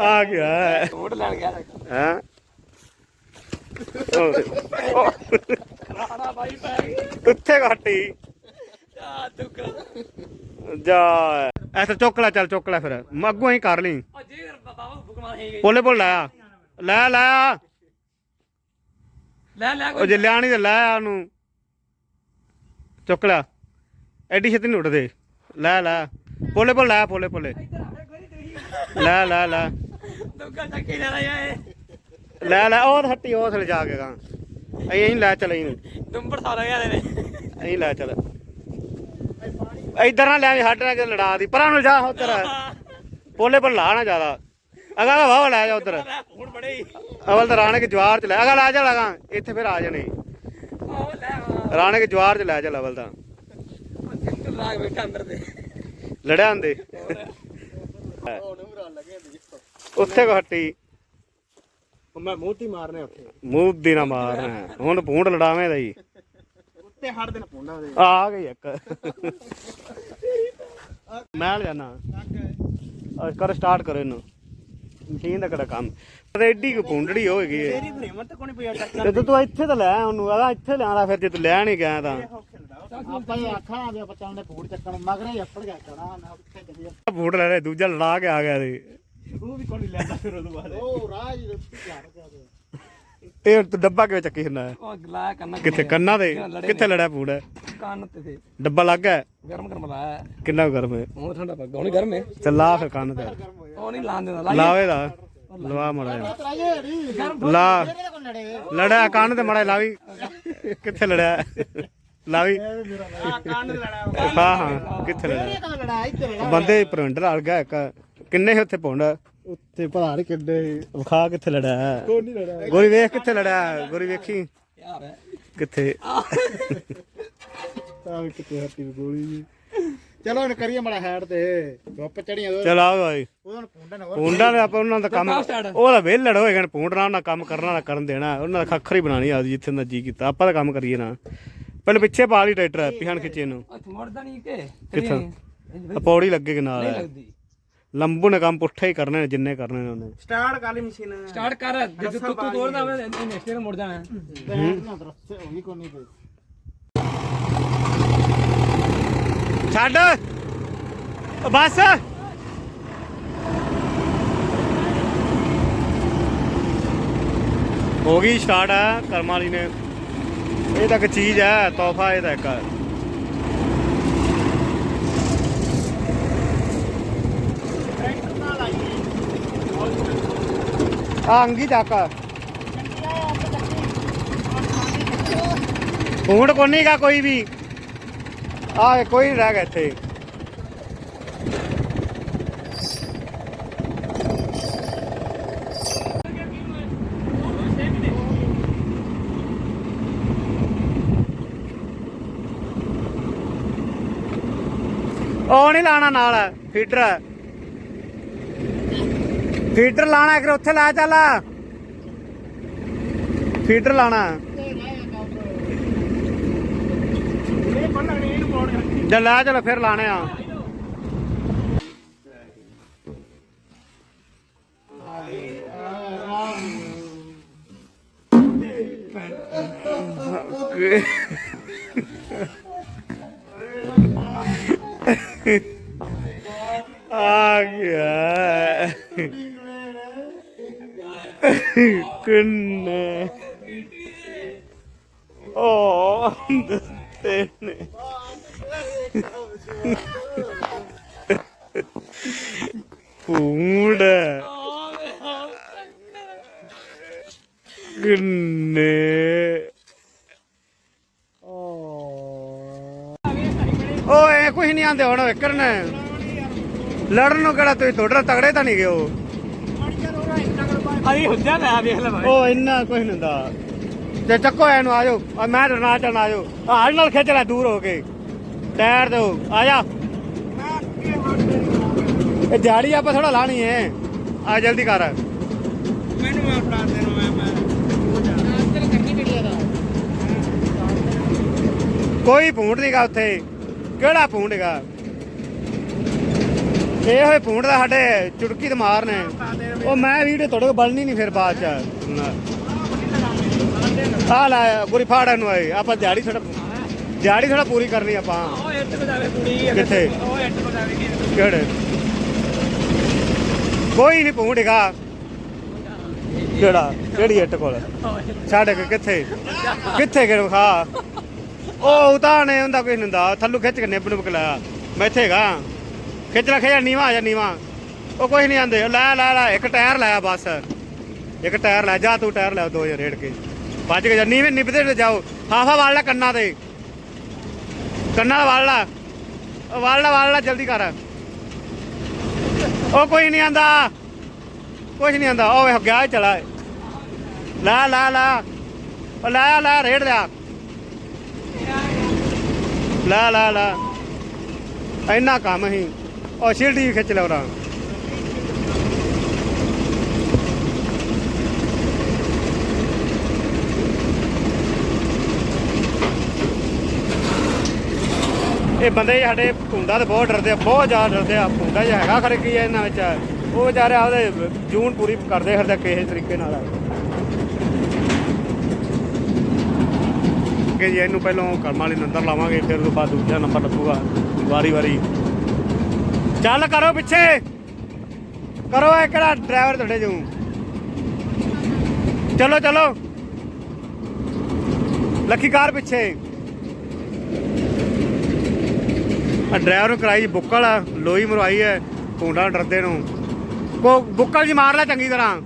ਆ ਗਿਆ ਵੋਟ ਲੈਣ ਗਿਆ ਹਾਂ? ਰਾਣਾ ਬਾਈ ਪੈ ਗਈ ਉੱਥੇ ਘਾਟੀ ਆ ਤੁਕਰਾ ਜਾ। ਐਸਾ ਚੁੱਕ ਲੈ ਚੱਲ ਚੁੱਕ ਲੈ ਫਿਰ। ਮੈਂ ਅੱਗੋਂ ਹੀ ਕਰ ਲਈ। ਉਹ ਜੀ ਬਾਬਾ ਹੁਕਮਾਂ ਹੈ ਗਈ ਬੋਲੇ ਬੋਲ ਲੈ ਆ। ਲੈ ਲੈ ਆ। ਲੈ ਲੈ ਉਹ ਜੇ ਲਿਆਣੀ ਤੇ ਲੈ ਆ ਉਹਨੂੰ। ਚੁੱਕ ਲੈ ਐਡੀ ਛੇਤੀ ਨਹੀਂ ਉੱਠਦੇ ਲੈ ਲੈ। ਬੋਲੇ ਬੋਲ ਲੈ ਬੋਲੇ ਬੋਲੇ ਲੈ ਲੈ ਲੈ। ਤੁਕਾ ਚੱਕੇ ਲੈ ਲਿਆ ਏ ਲੈ ਲੈ। ਉਹ ਹੱਟੀ ਉਹ ਥਲੇ ਜਾ ਕੇ ਗਾ। ਐਂ ਲੈ ਚਲ ਐਂ ਦੁੰਬੜ ਸਾਰਾ ਗਿਆ ਨੇ। ਐਂ ਲੈ ਚਲ। ਇਧਰ ਨਾ ਲੈ ਸਾਡੇ ਨਾਲ ਲੜਾ ਦੀ। ਪਰਾਂ ਨੂੰ ਜਾ ਉਧਰ। ਬੋਲੇ ਬੋਲ ਲਾ ਨਾ ਜ਼ਿਆਦਾ। ਅਗਾ ਅਗਾ ਵਾਹ ਲੈ ਜਾ ਉਧਰ। ਹੁਣ ਬੜੇ। ਅਵਲ ਤਾਂ ਰਾਣੇ ਕੇ ਜਵਾਰ ਚ ਲੈ। ਅਗਾ ਲੈ ਜਾ ਲਗਾ ਇੱਥੇ ਫਿਰ ਆ ਜਾਣੇ। ਉਹ ਲੈ ਰਾਣੇ ਕੇ ਜਵਾਰ ਚ ਲੈ ਜਾ ਅਵਲ ਤਾਂ। ਬੈਠਾ ਅੰਦਰ ਦੇ। ਲੜਿਆ ਹੁੰਦੇ ਉੱਥੇ ਕੋ ਹੱਟੀ। ਮੈਂ ਮੋਤੀ ਮਾਰਨੇ ਉੱਥੇ। ਮੂੰਹ ਦੀ ਨਾ ਮਾਰ ਹੁਣ ਭੂੰਡ ਲੜਾਵੇਂ ਦਾ ਹੀ ਉੱਤੇ ਹੜ ਦੇਣਾ ਪੁੰਡਾ ਉਹਦੇ ਆ ਗਈ ਇੱਕ। ਮੈਂ ਜਾਣਾ ਕਰ ਸਟਾਰਟ ਕਰੋ ਇਹਨੂੰ। ਮਸ਼ੀਨ ਦਾ ਕਿਹੜਾ ਕੰਮ। ਤੇ ਐਡੀ ਕੁ ਪੁੰਡੜੀ ਹੋਏਗੀ। ਇਹ। ਤੇਰੀ ਫਰੇਮਤ ਤੇ ਕੋਣੀ ਪਿਆ ਟੱਕਰ ਜਦੋਂ ਤੂੰ ਇੱਥੇ ਤਾਂ ਲੈ ਉਹਨੂੰ ਆਦਾ ਇੱਥੇ ਲਿਆਂਦਾ ਫਿਰ ਜੇ ਤੂੰ ਲੈ ਨਹੀਂ ਗਿਆ ਤਾਂ। ਆਪਾਂ ਇਹ ਆਖਾਂ ਵੀ ਆਪਾਂ ਚਾਹੁੰਦੇ ਫੂਡ ਚੱਕਣ ਮਗਰੇ ਹੀ ਅੱਪੜ ਗਿਆ ਕਣਾ ਨਾ ਉੱਥੇ ਕਦੀ ਬੂਟ ਲੈ ਲੈ ਦੂਜਾ ਲੜਾ ਕੇ ਆ ਗਿਆ ਤੇ ਉਹ ਵੀ ਕੋਣੀ ਲੈਂਦਾ ਫਿਰ ਉਹਦੇ ਬਾਅਦ ਉਹ ਰਾਜ ਦੇ ਉੱਤੇ ਧਿਆਨ ਗਿਆ। ਇਹ ਤੂੰ ਡੱਬਾ ਕਿਵੇਂ ਚੱਕੀ ਫਿਰਨਾ ਹੈ? ਉਹ ਗਲਾ ਕੰਨ ਕਿੱਥੇ ਕੰਨਾਂ ਤੇ? ਕਿੱਥੇ ਲੜਿਆ ਪੂੜ ਕੰਨ ਤੇ ਤੇ। ਡੱਬਾ ਲੱਗ ਗਿਆ ਗਰਮ ਗਰਮ ਲਾਇਆ ਕਿੰਨਾ ਕੁ ਗਰਮ ਹੈ ਉਹ ਠੰਡਾ ਪੱਗਾ ਉਹ ਨਹੀਂ ਗਰਮ ਹੈ। ਚੱਲ ਲਾ ਫਿਰ ਕੰਨ ਤੇ। ਉਹ ਨਹੀਂ ਲਾਣ ਦਿੰਦਾ ਲਾਈ ਲਾਵੇ ਦਾ ਲਵਾ ਮੜਾ ਲਾ। ਲੜੇ। ਲੜਿਆ ਕੰਨ ਤੇ ਮੜਾ ਲਾਵੀ ਕਿੱਥੇ ਲੜਿਆ? ਲਾਵੀ ਆ ਕੰਨ ਲੜਾ। ਹਾਂ ਹਾਂ ਕਿੱਥੇ ਲੜਾ? ਇੱਥੇ ਲੜਾ। ਬੰਦੇ ਪ੍ਰਿੰਟ ਰਲ ਗਿਆ ਇੱਕ। ਕਿੰਨੇ ਸੀ ਉੱਥੇ ਪੁੰਡ ਉੱਤੇ ਨਹੀਂ ਕਿੱਡੇ। ਵਿਖਾ ਕਿੱਥੇ ਲੜਿਆ ਕੋਈ ਨਹੀਂ ਲੜਾ। ਗੋਰੀ ਵੇਖ ਕਿੱਥੇ ਲੜਿਆ ਗੋਰੀ ਵੇਖੀ। ਯਾਰ। ਹੈ ਕਿੱਥੇ? ਤਾਂ ਵੀ ਕਿਤੇ ਹੱਤੀ ਗੋਲੀ ਜੀ। ਚਲੋ ਹੁਣ ਕਰੀਏ ਮੜਾ ਹੈਡ ਤੇ। ਧੁੱਪ ਚੜੀਆਂ ਚਲ ਆ ਭਾਈ ਉਹਨਾਂ ਨੂੰ ਪੁੰਡਾ ਨਾ ਪੁੰਡਾਂ ਦੇ ਆਪਾਂ ਉਹਨਾਂ ਦਾ ਕੰਮ ਉਹ ਤਾਂ ਵੇਲੜ ਹੋਏਗਾ ਪੁੰਡਣਾ ਉਹਨਾਂ ਕੰਮ ਕਰਨਾ ਨਾ ਕਰਨ ਦੇਣਾ। ਉਹਨਾਂ ਦਾ ਖੱਖਰ ਹੀ ਬਣਾਣੀ ਆ ਜਿੱਥੇ ਦਾ ਜੀ ਕੀਤਾ। ਆਪਾਂ ਤਾਂ ਕੰਮ ਕਰੀਏ ਨਾ। ਪਹਿਲੇ ਪਿੱਛੇ ਪਾ ਲਈ ਟਰੈਕਟਰ ਪਿਛਣ ਖਿੱਚੇ ਉਹ ਮੁੜਦਾ ਨਹੀਂ ਕਿ? ਕਿੱਥੋਂ? ਪੌੜੀ ਲੱਗੇ ਨਾਲ ਲੱਗਦੀ। ਲੰਬੂ ਨੇ ਕੰਮ ਪੁੱਠਾ ਹੀ ਕਰਨੇ ਨੇ ਜਿੰਨੇ ਕਰਨੇ ਨੇ ਉਹਨੇ। ਸਟਾਰਟ ਕਰ ਲਈ ਮਸ਼ੀਨ। ਸਟਾਰਟ ਕਰ ਜੇ ਤੂੰ ਤੂੰ ਤੋੜਦਾ ਹੋਵੇ ਨੈਕਸਟ ਮੁੜ ਜਾਣਾ। ਨਾ ਦਰਸੇ ਹੋਈ ਕੋਈ ਨਹੀਂ ਕੋਈ ਛੱਡ। ਬਸ। ਹੋ ਗਈ ਸਟਾਰਟ ਆ ਕਰਮ ਵਾਲੀ ਨੇ। ਇਹ ਤਾਂ ਇੱਕ ਚੀਜ਼ ਹੈ, ਤੋਹਫਾ ਇਹ ਤਾਂ ਇੱਕ। ਆ ਅੰਗੀ ਚੱਕ। ਫੂਡ ਕੋਨੀ ਗਾ ਕੋਈ ਵੀ। ਆ ਕੋਈ ਰਹਿ ਗਿਆ ਇੱਥੇ ਉਹ ਨਹੀਂ ਲਾਣਾ ਨਾਲ ਫੀਡਰ ਫੀਡਰ ਲਾਣਾ ਕਿ ਉੱਥੇ ਲਾ ਚੱਲ। ਫੀਡਰ ਲਾਣਾ। ਜੇ ਬੰਨਾ ਚੱਲ ਲੈ ਚੱਲ, ਫਿਰ ਲਾਣੇ ਆ। ਆ ਗਿਆ ਕਿੰਨੇ ਓ ਦਿੱਤੇ ਨੇ ਫੂਡ ਕਿੰਨੇ ਓਏ ਕੁਝ ਨਹੀਂ ਆਂਦੇ ਹੁਣ ਵਿਕਰਨ ਲੜਨ ਨੂੰ ਕਿਹੜਾ ਤੁਸੀਂ ਥੋੜਾ ਤਗੜੇ ਤਾਂ ਨਹੀਂ ਗਏ ਵੇਖ ਲੈ ਭਾਈ ਉਹ ਇੰਨਾ ਕੁਝ ਨਹੀਂ ਹੁੰਦਾ। ਤੇ ਚੱਕੋ ਇਹਨੂੰ ਆ ਜਾਓ ਆ ਮੈਂ ਡਰਨਾ ਚੱਲ ਆ ਜਾਓ। ਆਹ ਨਾਲ ਖਿੱਚ ਲੈ ਦੂਰ ਹੋ ਕੇ। ਟਾਇਰ ਦੋ ਆ ਜਾ। ਇਹ ਦਿਹਾੜੀ ਆਪਾਂ ਥੋੜਾ ਲਾਣੀ ਹੈ ਆ ਜਲਦੀ ਕਰ। ਮੈਨੂੰ ਮੈਂ ਫੜਾ ਦੇ ਨੂੰ ਮੈਂ ਮੈਂ ਕੋਈ ਭੂੰਡ ਨਹੀਂਗਾ ਉੱਥੇ। ਕਿਹੜਾ ਪੂੰਡਗਾ ਇਹ ਹੋਏ ਪੂੰਡ ਦਾ ਸਾਡੇ ਚੁਟਕੀ ਤੇ ਮਾਰ ਨੇ। ਉਹ ਮੈਂ ਵੀਡੀਓ ਤੁਹਾਡੇ ਕੋਲ ਬਣਨੀ ਨਹੀਂ ਫਿਰ ਬਾਅਦ ਚ। ਆ ਲੈ ਗੁਰੀ ਫਾੜਨ ਨੂੰ ਆਏ। ਆਪਾਂ ਦਿਹਾੜੀ ਥੋੜਾ ਦਿਹਾੜੀ ਥੋੜਾ ਪੂਰੀ ਕਰਨੀ ਆਪਾਂ। ਉਹ ਇੱਟ ਕੋ ਕੁੜੀ ਕਿੱਥੇ? ਉਹ ਇੱਟ ਕੋ ਕਿਹੜੇ? ਕੋਈ ਨਹੀਂ ਪੂੰਡਗਾ ਕਿਹੜਾ? ਕਿਹੜੀ ਇੱਟ ਕੋਲ? ਛੱਡ ਕੇ ਕਿੱਥੇ? ਕਿੱਥੇ ਕਿਹੜਾ ਖਾ ਉਹ ਉਤਾਨੇ ਹੁੰਦਾ ਕੋਈ ਨਹੀਂ ਹੁੰਦਾ। ਥੱਲੂ ਖਿੱਚ ਕੇ ਨਿੱਬ ਨਿਬ ਲਾਇਆ। ਮੈਂ ਇੱਥੇ ਹੈਗਾ। ਖਿੱਚ ਲੈ, ਖਿੱਚ ਨੀਵਾ ਆ ਜਾ, ਨੀਵਾ। ਉਹ ਕੋਈ ਨਹੀਂ ਆਂਦੇ। ਲੈ ਲੈ ਲੈ, ਇੱਕ ਟਾਇਰ ਲਾਇਆ ਬਸ। ਇੱਕ ਟਾਇਰ ਲੈ, ਜਾ ਤੂੰ ਟਾਇਰ ਲੈ, ਦੋ ਹਜ਼ਾਰ ਰੇੜ ਕੇ। ਭੱਜ ਕੇ ਜਾ ਨੀਵੇਂ ਨਿਬਦੇ ਤੇ ਜਾਓ। ਹਾਫਾ ਵਾਲ ਲੈ ਕੰਨਾਂ ਤੇ। ਕੰਨਾਂ ਦਾ ਵਾਲ ਲੈ। ਉਹ ਵਾਲ ਲੈ ਵਾਲ ਲੈ, ਜਲਦੀ ਕਰ। ਉਹ ਕੋਈ ਨਹੀਂ ਆਂਦਾ। ਕੁਝ ਨਹੀਂ ਆਂਦਾ। ਉਹ ਗਿਆ ਚਲਾ। ਲੈ ਲੈ ਲੈ। ਉਹ ਲੈ ਲੈ ਰੇੜ ਲਿਆ। ਲੈ ਲੈ ਲੈ। ਇੰਨਾ ਕੰਮ ਹੀ ਉਹ ਸ਼ਿਲਡੀ ਖਿੱਚ ਲਿਆ ਉਹਦਾ ਇਹ ਬੰਦੇ ਸਾਡੇ ਭੁੰਡਾ ਤੇ ਬਹੁਤ ਡਰਦੇ ਆ, ਬਹੁਤ ਜ਼ਿਆਦਾ ਡਰਦੇ ਆ। ਭੁੰਡਾ ਜਿਹਾ ਹੈਗਾ ਖਰੇ ਕੀ ਆ ਇਹਨਾਂ ਵਿੱਚ। ਉਹ ਵਿਚਾਰੇ ਆਪਦੇ ਜੂਨ ਪੂਰੀ ਕਰਦੇ ਫਿਰਦੇ ਕਿਸੇ ਤਰੀਕੇ ਨਾਲ। ਕਿ ਜੀ ਇਹਨੂੰ ਪਹਿਲਾਂ ਕਰਮ ਵਾਲੀ ਨੂੰ ਅੰਦਰ ਲਾਵਾਂਗੇ, ਫਿਰ ਉਸ ਬਾਅਦ ਦੂਜਾ ਨੰਬਰ ਲੱਗੂਗਾ। ਵਾਰੀ ਵਾਰੀ। ਚੱਲ ਕਰੋ ਪਿੱਛੇ। ਕਰੋ ਇਹ ਕਿਹੜਾ ਡਰਾਈਵਰ ਤੁਹਾਡੇ ਜੂ ਚਲੋ ਚਲੋ। ਲੱਖੀ ਕਾਰ ਪਿੱਛੇ। ਆ ਡਰਾਈਵਰ ਨੂੰ ਕਰਾਈ ਬੁੱਕਲ ਲੋਈ ਮਰਵਾਈ ਹੈ, ਭੁੰਡਾ ਡਰਦੇ ਨੂੰ। ਕੋ ਬੁੱਕਲ ਜੀ ਮਾਰ ਲੈ ਚੰਗੀ ਤਰ੍ਹਾਂ।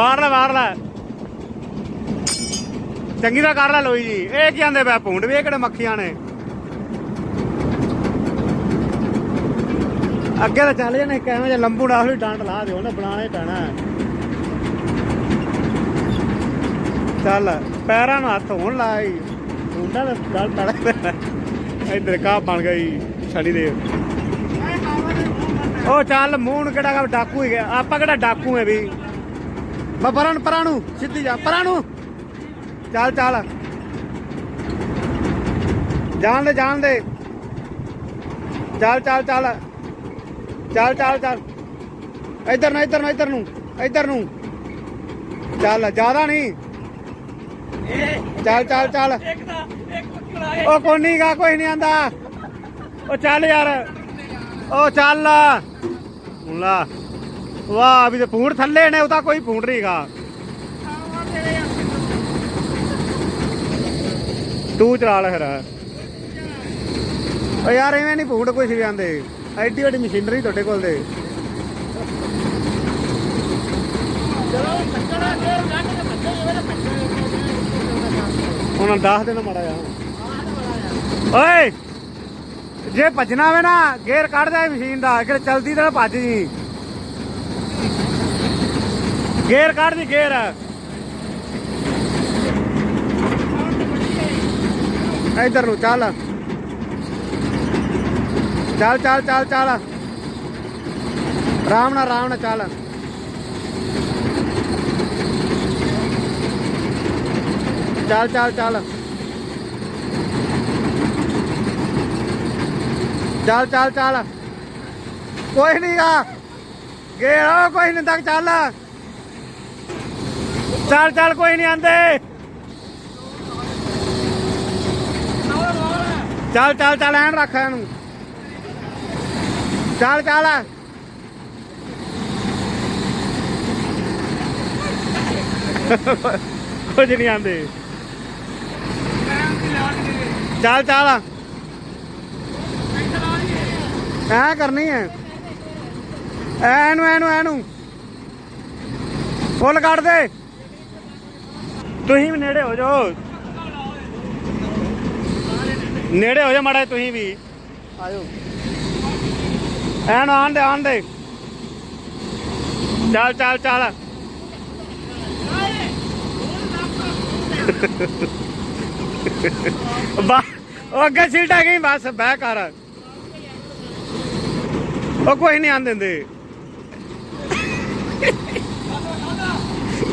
ਮਾਰ ਲੈ ਮਾਰ ਲੈ ਚੰਗੀ ਤਰ੍ਹਾਂ ਕਰ ਲੈ ਲੋਈ ਜੀ। ਇਹ ਕੀ ਆਂਦੇ ਪਏ ਭੁੰਡ ਵੀ ਇਹ ਕਿਹੜੇ ਮੱਖੀਆਂ ਨੇ? ਅੱਗੇ ਤਾਂ ਚੱਲ ਜਾਣੇ, ਕਿਵੇਂ ਜਿਹਾ ਲੰਬੂ ਨਾਲ ਹੀ ਡਾਂਟ ਲਾ ਦਿਓ ਨਾ ਬਣਾਣਾ ਹੀ ਪੈਣਾ। ਚੱਲ, ਪੈਰਾਂ ਨੂੰ ਹੱਥ ਹੋਣ ਲਾਈ ਮੁੰਡਾ ਦਾ ਗੱਲ ਪੜਾ ਇੱਧਰ ਕਾ ਬਣ ਗਈ, ਛੜੀ ਦੇ। ਉਹ ਚੱਲ, ਮੂੰਹ ਕਿਹੜਾ ਡਾਕੂ ਹੀ ਗਿਆ। ਆਪਾਂ ਕਿਹੜਾ ਡਾਕੂ ਹੈ ਵੀ? ਮੈਂ ਪਰਾਂ ਨੂੰ ਸਿੱਧੀ ਜਾ, ਪਰਾਂ ਨੂੰ। ਚੱਲ ਚੱਲ। ਜਾਣ ਦੇ ਜਾਣ ਦੇ। ਚੱਲ ਚੱਲ ਚੱਲ। ਚੱਲ ਚੱਲ ਚੱਲ। ਇੱਧਰ ਨੂੰ ਇੱਧਰ ਨੂੰ ਇੱਧਰ ਨੂੰ ਇੱਧਰ ਨੂੰ। ਚੱਲ, ਜ਼ਿਆਦਾ ਨਹੀਂ। ਚੱਲ ਚੱਲ ਚੱਲ। ਉਹ ਕੋਈ ਗਾ, ਕੋਈ ਨਹੀਂ ਆਂਦਾ। ਉਹ ਚੱਲ ਯਾਰ। ਉਹ ਚੱਲ। ਲਾ। ਵਾਹ ਵੀ ਤੇ ਪੂੰਡ ਥੱਲੇ ਨੇ ਉਹਦਾ ਕੋਈ ਪੂੰਡ ਨਹੀਂਗਾ ਤੂੰ ਚਲਾ ਲੈ ਫਿਰ। ਓ ਯਾਰ, ਐਵੇਂ ਨਹੀਂ ਪੂੰਡ ਕੁਛ ਵੀ ਆਂਦੇ। ਐਡੀ ਵੱਡੀ ਮਸ਼ੀਨਰੀ ਤੁਹਾਡੇ ਕੋਲ ਦੇ ਉਹਨਾਂ ਦੱਸ ਦੇਣਾ ਮਾੜਾ ਯਾਰ ਓਏ! ਜੇ ਭੱਜਣਾ ਵੇ ਨਾ, ਗੇਅਰ ਕੱਢ ਦੇ ਮਸ਼ੀਨ ਦਾ ਕਿ ਚਲਦੀ ਤਾਂ ਭੱਜ ਜੀ। ਗੇਅਰ ਕੱਢ ਦੀ ਗੇਅਰ ਇੱਧਰ ਨੂੰ ਚੱਲ। ਚੱਲ ਚੱਲ ਚੱਲ ਚੱਲ। ਆਰਾਮ ਨਾਲ ਆਰਾਮ ਨਾਲ ਚੱਲ। ਚੱਲ ਚੱਲ ਚੱਲ। ਚੱਲ ਚੱਲ ਚੱਲ। ਕੋਈ ਨਹੀਂ ਆ। ਗੇੜਾ ਕੋਈ ਨਹੀਂ ਤੱਕ ਚੱਲ। ਚੱਲ ਚੱਲ, ਕੋਈ ਨਹੀਂ ਆਂਦੇ। ਚੱਲ ਚੱਲ ਚੱਲ, ਐਨ ਰੱਖ ਇਹਨੂੰ। ਚੱਲ ਚੱਲ। ਕੁਝ ਨਹੀਂ ਆਂਦੇ। ਚੱਲ ਚੱਲ। ਐ ਕਰਨੀ ਹੈ ਐਨੂੰ ਐਨੂੰ ਐਨੂੰ ਫੁੱਲ ਕੱਢ ਦੇ। ਤੁਸੀਂ ਵੀ ਨੇੜੇ ਹੋ ਜਾਓ। ਨੇੜੇ ਹੋ ਜਾ ਮਾੜਾ ਤੁਸੀਂ ਵੀ। ਆਇਓ। ਐਨ ਆਣ ਦੇ ਆਣ ਦੇ। ਚੱਲ ਚੱਲ ਚੱਲ। ਬਾ, ਉਹ ਅੱਗੇ ਸੀਟ ਆ ਗਈ ਬਸ, ਬਹਿ ਕਰ। ਉਹ ਕੋਈ ਨਹੀਂ ਆਣ ਦਿੰਦੇ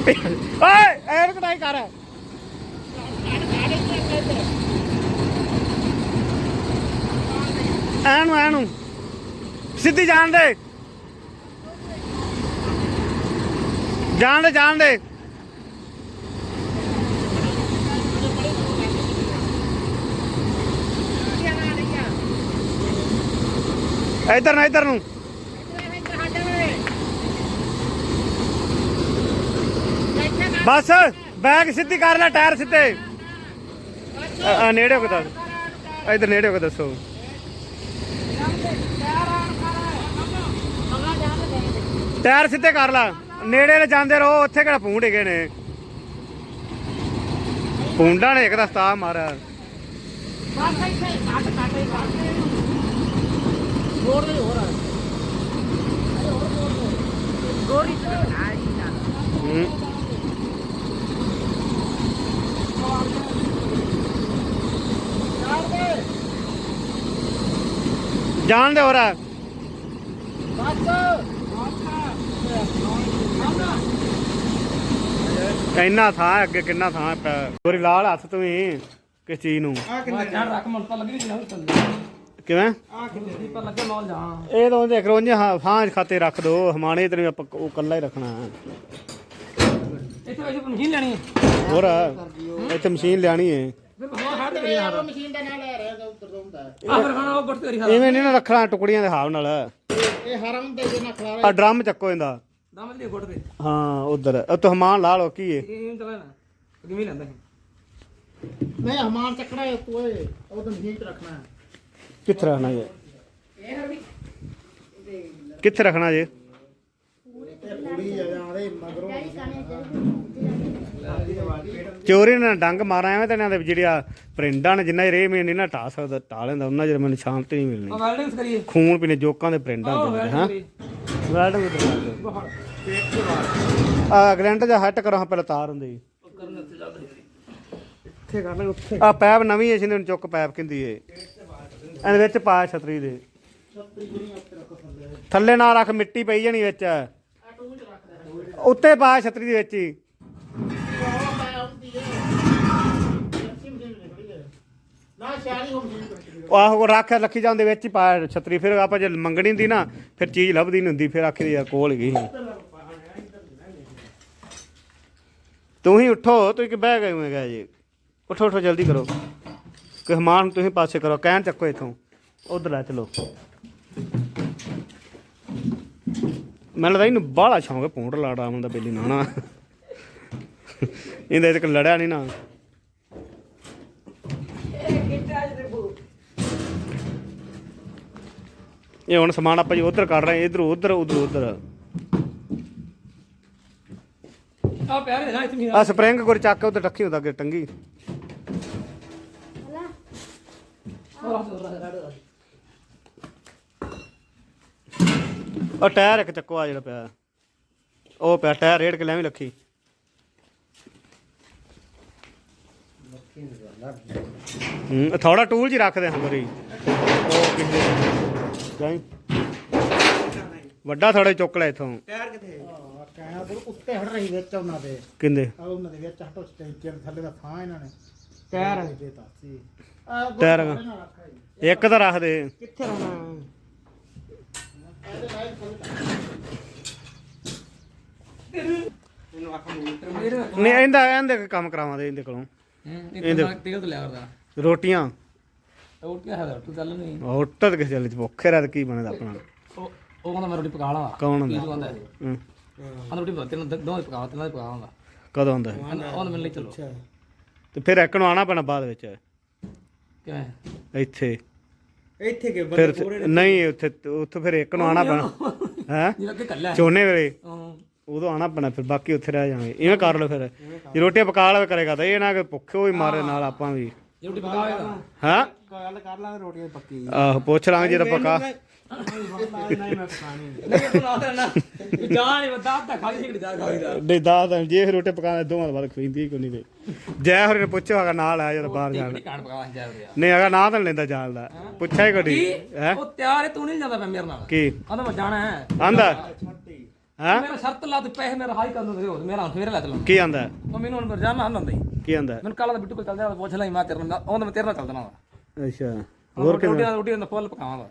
ਓਏ ਐਰ ਕਟਾਈ ਕਰ। ਐਨੂੰ ਐਨੂੰ। ਸਿੱਧੀ ਜਾਣ ਦੇ। ਜਾਣ ਦੇ ਜਾਣ ਦੇ। ਇਧਰ ਨਾ, ਇਧਰ ਨੂੰ। ਬਸ ਬੈਗ ਸਿੱਧੀ ਕਰ ਲੈ ਟਾਇਰ ਸਿੱਧੇ। ਆ ਆ, ਨੇੜੇ ਹੋ ਕੇ ਦੱਸ। ਇੱਧਰ ਨੇੜੇ ਹੋ ਕੇ ਦੱਸੋ। ਟਾਇਰ ਸਿੱਧੇ ਕਰ ਲੈ। ਨੇੜੇ ਲੈ ਜਾਂਦੇ ਰਹੋ ਉੱਥੇ ਕਿਹੜਾ ਪੂੰਡ ਹੈਗੇ ਨੇ। ਪੂੰਡਾਂ ਨੇ ਇੱਕ ਦਾ ਸਤਾ ਮਾਰਿਆ। ਹੂੰ। ਜਾਣ ਦੇ ਹੋਰ। ਇੰਨਾ ਥਾਂ ਹੈ, ਅੱਗੇ ਕਿੰਨਾ ਥਾਂ ਪਿਆ ਗੋਰੀ ਲਾਲ ਹੱਥ ਤੂੰ ਹੀ ਕਿਸ ਚੀਜ਼ ਨੂੰ? ਰਿਹਾ ਕਿਵੇਂ ਆ ਕਿਤੇ ਦੀ। ਪਰ ਲੱਗੇ ਮੌਲ ਜਾ। ਇਹ ਤਾਂ ਦੇਖ ਰੋਂਜ ਹਾਂ ਫਾਂਜ ਖਾਤੇ ਰੱਖ ਦੋ ਹਮਾਣੇ ਤੈਨੂੰ ਆਪਾਂ ਉਹ ਕੱਲਾ ਹੀ ਰੱਖਣਾ ਹੈ। ਇੱਥੇ ਵੈਸੇ ਮਸ਼ੀਨ ਲੈਣੀ ਹੈ। ਹੋਰ ਇੱਥੇ ਮਸ਼ੀਨ ਲਿਆਣੀ ਹੈ। ਫਿਰ ਹੋਰ ਹੱਟ ਕਰੀ ਯਾਰ ਮਸ਼ੀਨ ਦਾ ਨਾਲ ਲੈ ਰਿਹਾ ਤਾਂ ਉੱਤਰ ਹੁੰਦਾ? ਆ ਫਿਰ ਖਾਣਾ ਉਹ ਗੁੱਟ ਕਰੀ ਹਾਂ ਇਵੇਂ ਨਹੀਂ ਨਾ ਰੱਖਣਾ ਟੁਕੜੀਆਂ ਦੇ ਹਿਸਾਬ ਨਾਲ। ਇਹ ਹਰਮ ਦੇ ਜੇ ਨਾ ਖਲਾਰਾ ਆ ਡਰਮ ਚੱਕੋ ਇਹਦਾ। ਦਮ ਲਈ ਗੁੱਟ ਦੇ ਹਾਂ ਉਧਰ। ਉਹ ਤੋਂ ਹਮਾਨ ਲਾ ਲੋ ਕੀ ਹੈ ਇਹ ਇਹ ਚਲਾ ਨਾ ਕਿਵੇਂ ਲੈਂਦਾ ਹੈ ਨਹੀਂ ਹਮਾਨ ਚੱਕਣਾ ਹੈ ਤੂੰ ਓਏ ਉਹ ਤਾਂ ਮਸ਼ੀਨ 'ਚ ਰੱਖਣਾ। ਹੈ ਕਿੱਥੇ ਰੱਖਣਾ ਜੇ? ਕਿੱਥੇ ਰੱਖਣਾ ਜੇ? ਤੇ ਕੁੜੀ ਆ। ਜਾਂਦੇ ਮਗਰੋਂ ਚੋਰੀ ਨਾਲ ਡੰਗ ਮਾਰਾਂ ਐਵੇਂ ਤੇ ਇਹਨਾਂ ਦੇ ਜਿਹੜੀਆਂ ਪ੍ਰਿੰਡਾਂ ਨੇ ਜਿੰਨਾ ਰੇ ਮੈਂ ਨਹੀਂ ਨਾ ਢਾ ਸਕਦਾ ਢਾ ਲੈਂਦਾ ਉਹਨਾਂ ਜਿਹੜਾ ਮੈਨੂੰ ਸ਼ਾਂਤੀ ਨਹੀਂ ਮਿਲਣੀ। ਆ ਵੈਲਡਿੰਗ ਕਰੀਏ। ਖੂਨ ਪੀਣੇ ਜੋਕਾਂ ਦੇ ਪ੍ਰਿੰਡਾਂ ਦੇ ਹਾਂ? ਕਰੀਏ। ਵੈਲਡਿੰਗ ਆ ਗਰੰਟ ਜਾਂ ਹੱਟ ਕਰੋ ਹਾਂ ਪਹਿਲਾਂ ਤਾਰ ਹੁੰਦੀ। ਚੱਲਦਾ ਇੱਥੇ ਕਰ ਲੈ ਉੱਥੇ। ਆ ਪੈਪ ਨਵੀਂ ਐ ਜਿਹਨੇ ਚੁੱਕ ਪੈਪ ਕਿੰਦੀ ਏ। ਇਹਦੇ ਵਿੱਚ ਪਾ ਛਤਰੀ ਦੇ। ਥੱਲੇ ਨਾ ਰੱਖ ਮਿੱਟੀ ਪਈ ਜਾਣੀ ਵਿੱਚ। ਉੱਤੇ ਪਾ ਛਤਰੀ ਦੇ ਵਿੱਚ ਹੀ। ਆਹੋ ਰੱਖ ਰੱਖੀ ਜਾਂਦੇ ਵਿੱਚ ਹੀ ਪਾ ਛਤਰੀ, ਫਿਰ ਆਪਾਂ ਜੇ ਮੰਗਣੀ ਹੁੰਦੀ ਨਾ, ਫਿਰ ਚੀਜ਼ ਲੱਭਦੀ ਨਹੀਂ ਹੁੰਦੀ, ਫਿਰ ਆਖੀ ਯਾਰ ਕੋਲ ਗਈ ਤੂੰ ਹੀ ਉੱਠੋ, ਤੂੰ ਕਿ ਬਹਿ ਗਏ ਹੋਏ ਗਏ ਜੀ। ਉੱਠੋ ਉੱਠੋ, ਜਲਦੀ ਕਰੋ। ਕਿ ਹਮਾਨ ਤੁਸੀਂ ਪਾਸੇ ਕਰੋ ਕਹਿਣ ਚੱਕੋ ਇਥੋਂ। ਉਧਰ ਲੈ ਚਲੋ। ਮੈਨੂੰ ਲੱਗਦਾ ਇਹਨੂੰ ਬਾਹਲਾ ਸ਼ੌਂਕ ਹੈ ਪੂੰਡ ਲਾੜਾ ਹੁੰਦਾ ਬੇਲੀ ਨਾਣਾ। ਇਹਦੇ ਤੇ ਲੜਿਆ ਨਹੀਂ ਨਾ। ਇਹ ਹੁਣ ਸਮਾਨ ਆਪਾਂ ਜੀ ਉਧਰ ਕਰ ਰਹੇ ਇਧਰ ਉਧਰ ਉਧਰ ਉਧਰ। ਆ ਪਿਆਰੇ ਦੇ ਨਾ ਮਸ਼ੀਨ ਆ ਸਪਰਿੰਗ ਕੋਲ ਚੱਕ ਕੇ ਉਧਰ ਟੱਕੀ ਹੁੰਦਾ ਅੱਗੇ ਟੰਗੀ। ਉਹ ਟਾਇਰ ਇੱਕ ਚੱਕੋ ਆ ਜਿਹੜਾ ਪਿਆ। ਉਹ ਪਿਆ ਟਾਇਰ ਰੇੜ ਕੇ ਲੈਵੀਂ ਲੱਖੀ। ਹੂੰ ਥੋੜਾ ਟੂਲ ਜੀ ਰੱਖਦੇ ਹਾਂ ਗਰੀ ਉਹ ਕਿੰਨੇ ਜਾਈ। ਵੱਡਾ ਥੋੜਾ ਚੁੱਕ ਲੈ ਇਥੋਂ। ਹਾਂ ਕਹਿਆ ਤੇ ਉੱਤੇ ਹਟ ਰਹੀ ਵਿੱਚ ਉਹਨਾਂ ਦੇ। ਕਿੰਦੇ? ਆ ਉਹਨਾਂ ਦੇ ਵਿੱਚ ਹਟੋ ਸਟੇਚਰ ਥੱਲੇ ਦਾ ਥਾਂ ਇਹਨਾਂ ਨੇ। ਟਾਇਰ ਦੇ ਤਾਸੀ ਆ ਟਾਇਰ ਇੱਕ ਤਾਂ ਰੱਖ ਦੇ। ਕਿੱਥੇ ਰਹਿਣਾ ਨਹੀਂ ਇਹਦਾ ਇਹਦੇ ਕੰਮ ਕਰਾਵਾਂਦੇ ਇਹਦੇ ਕੋਲੋਂ। ਹੂੰ ਇਹ ਤਾਂ ਤੇਲ ਤੋਂ ਲਿਆ ਕਰਦਾ। ਰੋਟੀਆਂ। ਉਹ ਕੀ ਹੈ ਤੂੰ ਚੱਲ ਨਹੀਂ। ਹੋਟਲ ਕਿਸ ਚੱਲ ਭੁੱਖੇ ਰਹਿ ਕੀ ਬਣਦਾ ਆਪਣਾ? ਉਹ ਉਹ ਕਹਿੰਦਾ ਮੈਂ ਰੋਟੀ ਪਕਾ ਲਾਂ ਕੌਣ ਕੀ ਹੁੰਦਾ? ਕਹਿੰਦਾ? ਹੂੰ। ਹਾਂ ਰੋਟੀ ਪਕਾ ਤੈਨੂੰ ਦੋਵੇਂ ਪਕਾ ਤੈਨੂੰ ਪਕਾਵਾਂਗਾ ਕਦੋਂ ਹੁੰਦਾ ਉਹ ਮੈਨੂੰ ਮਿਲ ਲਈ ਚਲੋ। ਤੇ ਫਿਰ ਇੱਕ ਨੂੰ ਆਣਾ ਪੈਣਾ ਬਾਅਦ ਵਿੱਚ। ਕਿਵੇਂ? ਇੱਥੇ। ਇੱਥੇ ਕੇ ਫਿਰ ਨਹੀਂ ਉੱਥੇ ਉੱਥੇ ਫਿਰ ਇੱਕ ਨੂੰ ਆਣਾ ਪੈਣਾ। ਹੈ? ਕਿ ਕੱਲਾ ਚੋਨੇ ਵੇਲੇ। ਉਦੋਂ ਆਣਾ ਪੈਣਾ ਫਿਰ ਬਾਕੀ ਉੱਥੇ ਰਹਿ ਜਾਵਾਂਗੇ। ਇਵੇਂ ਕਰ ਲਓ ਫਿਰ। ਜੇ ਰੋਟੀਆਂ ਪਕਾ ਲਵੇ ਕਰੇਗਾ ਤਾਂ। ਇਹ ਨਾ ਕਿ ਭੁੱਖੇ ਹੋਈ ਮਾਰੇ ਨਾਲ ਆਪਾਂ ਵੀ। ਜੇ ਰੋਟੀ ਪਕਾਵੇਗਾ ਹਾਂ? ਗੱਲ ਕਰ ਲਾਂਗੇ ਰੋਟੀਆਂ ਪੱਕੀ। ਆਹ ਪੁੱਛ ਲਾਂਗੇ ਜਦੋਂ ਪਕਾ। ਤੂੰ ਜਾ ਨਹੀਂ ਬਤਾ ਤਾਂ ਜਾ ਦਾ ਰੋਟੀ ਪਕਾਉਂਦੇ ਦੋਵਾਂ ਦਾ ਬਾਅਦ ਖਰੀਦੀ ਕੋਈ ਨਹੀਂ। ਤੇ ਜੈ ਹੋਰੀ ਨੇ ਪੁੱਛਿਆ ਹੋਗਾ ਨਾਲ ਆਇਆ ਜਦੋਂ ਬਾਹਰ ਜਾਣ ਨਹੀਂ ਅਗਾ ਨਾ ਤਾਂ ਨੀ ਲੈਂਦਾ ਜਾਣ ਦਾ। ਪੁੱਛਿਆ ਹੀ ਕੋਈ ਹੈ? ਉਹ ਤਿਆਰ ਹੈ ਤੂੰ ਨਹੀਂ ਜਾਂਦਾ ਪਿਆ ਮੇਰੇ ਨਾਲ। ਕੀ? ਆਂਦਾ ਮੈਂ ਜਾਣਾ ਹੈ। ਆਂਦਾ? ਹੈ? ਮੇਰਾ ਸ਼ਰਤ ਲਾ ਤੂੰ ਪੈਸੇ ਮੇਰਾ ਹਾਈ ਕਰ ਦੋ ਮੇਰਾ ਹੁਣ ਫੇਰ ਲੈ ਚਲਾਂ। ਕੀ ਆਂਦਾ? ਉਹ ਮੈਨੂੰ ਹੁਣ ਜਾਣਾ ਹੰਦਾ ਹੀ। ਕੀ ਆਂਦਾ? ਮੈਨੂੰ ਕੱਲ ਦਾ ਬਿੱਟੂ ਕੋਲ ਚੱਲਦਾ ਪੁੱਛ ਲਈ ਮੈਂ ਤੇਰੇ ਨਾਲ ਉਹ ਮੈਂ ਤੇਰੇ ਨਾਲ ਚੱਲ ਦੇਣਾ ਵਾ ਅੱਛਾ। ਹੋਰ ਹੋਰ ਕਿਵੇਂ? ਰੋਟੀਆਂ ਦਾ ਫੁੱਲ ਪਕਾਵਾਂਗਾ।